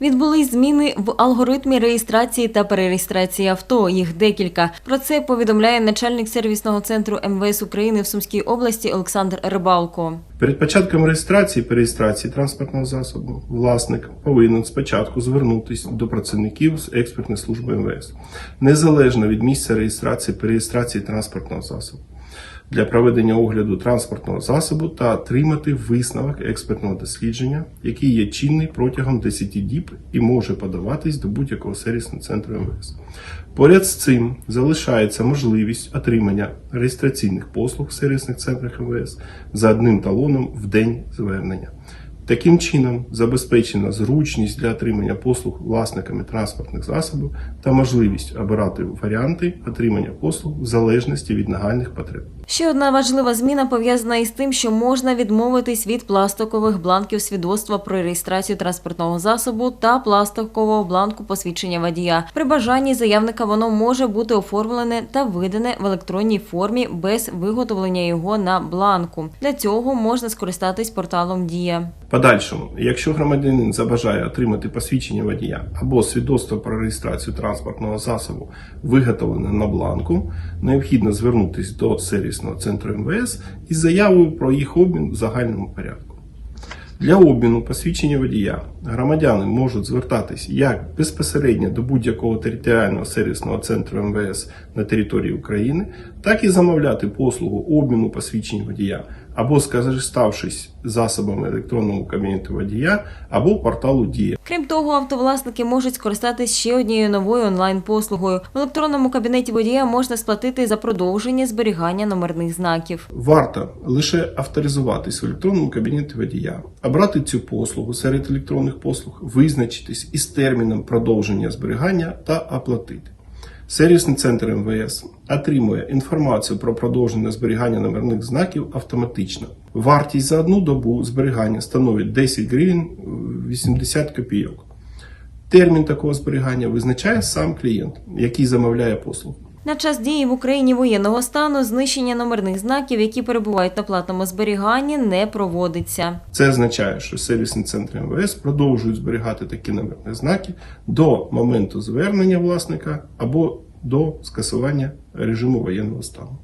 Відбулись зміни в алгоритмі реєстрації та перереєстрації авто. Їх декілька. Про це повідомляє начальник сервісного центру МВС України в Сумській області Олександр Рибалко. Перед початком реєстрації перереєстрації транспортного засобу власник повинен спочатку звернутися до працівників з експертної служби МВС, незалежно від місця реєстрації перереєстрації транспортного засобу, для проведення огляду транспортного засобу та отримати висновок експертного дослідження, який є чинний протягом 10 діб і може подаватись до будь-якого сервісного центру МВС. Поряд з цим залишається можливість отримання реєстраційних послуг в сервісних центрах МВС за одним талоном в день звернення. Таким чином забезпечена зручність для отримання послуг власниками транспортних засобів та можливість обирати варіанти отримання послуг в залежності від нагальних потреб. Ще одна важлива зміна пов'язана із тим, що можна відмовитись від пластикових бланків свідоцтва про реєстрацію транспортного засобу та пластикового бланку посвідчення водія. При бажанні заявника воно може бути оформлене та видане в електронній формі без виготовлення його на бланку. Для цього можна скористатись порталом Дія. Подальшому, якщо громадянин забажає отримати посвідчення водія або свідоцтво про реєстрацію транспортного засобу, виготовлене на бланку, необхідно звернутися до сервісного центру МВС із заявою про їх обмін в загальному порядку. Для обміну посвідчення водія громадяни можуть звертатись як безпосередньо до будь-якого територіального сервісного центру МВС на території України, так і замовляти послугу обміну посвідчень водія або скориставшись засобами електронного кабінету водія або порталу Дія. Крім того, автовласники можуть скористатись ще однією новою онлайн-послугою. В електронному кабінеті водія можна сплатити за продовження зберігання номерних знаків. Варто лише авторизуватись в електронному кабінеті водія, обрати цю послугу серед електронних послуг, визначитись із терміном продовження зберігання та оплатити. Сервісний центр МВС отримує інформацію про продовження зберігання номерних знаків автоматично. Вартість за одну добу зберігання становить 10 гривень 80 копійок. Термін такого зберігання визначає сам клієнт, який замовляє послугу. На час дії в Україні воєнного стану знищення номерних знаків, які перебувають на платному зберіганні, не проводиться. Це означає, що сервісні центри МВС продовжують зберігати такі номерні знаки до моменту звернення власника або до скасування режиму воєнного стану.